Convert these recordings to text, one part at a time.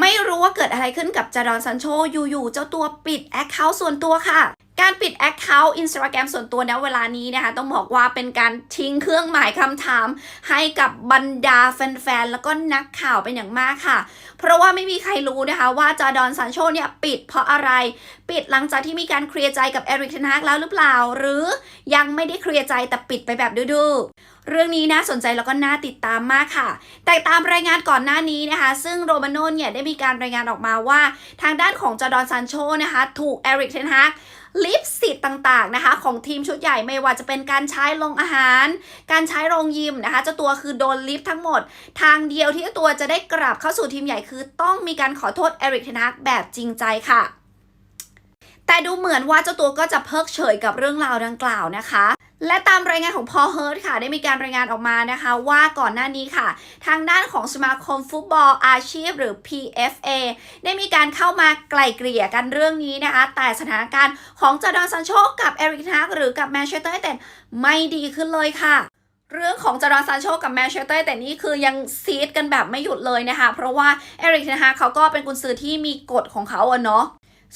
ไม่รู้ว่าเกิดอะไรขึ้นกับจารอนซันโชอยู่ๆเจ้าตัวปิดแอคเคาท์ส่วนตัวค่ะ การปิดแอคเคาท์อินสตาแกรมส่วนตัวณเวลานี้นะคะ ต้องบอกว่าเป็นการทิ้งเครื่องหมายคำถาม ให้กับบรรดาแฟนๆ แล้วก็นักข่าวเป็นอย่างมากค่ะ เพราะว่าไม่มีใครรู้นะคะว่าจาดอนซันโชเนี่ยปิดเพราะอะไร ปิดหลังจากที่มีการเคลียร์ใจกับเอริกเทนฮากแล้วหรือเปล่า หรือยังไม่ได้เคลียร์ใจแต่ปิดไปแบบดื้อ เรื่องนี้น่าสนใจแล้วก็น่าติดตามมากค่ะ แต่ตามรายงานก่อนหน้านี้นะคะ ซึ่งโรมาโนเนี่ยได้มีการรายงานออกมาว่า ทางด้านของจาดอนซันโชนะคะ ถูกเอริกเทนฮากลิฟสิทธิ์ต่างๆนะคะ ของทีมชุดใหญ่ไม่ว่าจะเป็นการใช้ลงอาหาร การใช้โรงยิมนะคะเจ้าตัวคือโดนลิฟต์ทั้งหมด ทางเดียวที่เจ้าตัวจะได้กลับเข้าสู่ทีมใหญ่คือ ต้องมีการขอโทษเอริกเทนฮากแบบจริงใจค่ะ แต่ดูเหมือนว่าเจ้าตัวก็จะเพิกเฉยกับเรื่องราวดังกล่าวนะคะ และตามรายงานของพอเฮิร์ตค่ะ ได้มีการรายงานออกมานะคะ ว่าก่อนหน้านี้ค่ะ ทางด้านของสมาคมฟุตบอลอาชีพ หรือ PFA ได้มีการเข้ามาไกล่เกลี่ยกันเรื่องนี้นะคะ แต่สถานการณ์ของจอร์แดนซันโชกับเอริกทักหรือกับแมนเชสเตอร์ยูไนเต็ดไม่ดีขึ้นเลยค่ะเรื่องของจอร์แดนซานโชกับแมนเชสเตอร์ยูไนเต็ดนี่คือยังซีดกันแบบไม่หยุดเลยนะคะ เพราะว่าเอริกทนฮากเขาก็เป็นกุนซือที่มีกฎของเขาอะเนาะ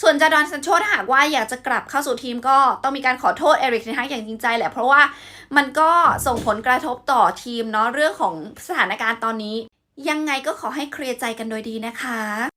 ส่วนจาดอนซันโชถ้าหากว่าอยากจะกลับเข้าสู่ทีมก็ต้องมีการขอโทษเอริกเทนฮากอย่างจริงใจแหละ เพราะว่ามันก็ส่งผลกระทบต่อทีมเนาะเรื่องของสถานการณ์ตอนนี้ ยังไงก็ขอให้เคลียร์ใจกันโดยดีนะคะ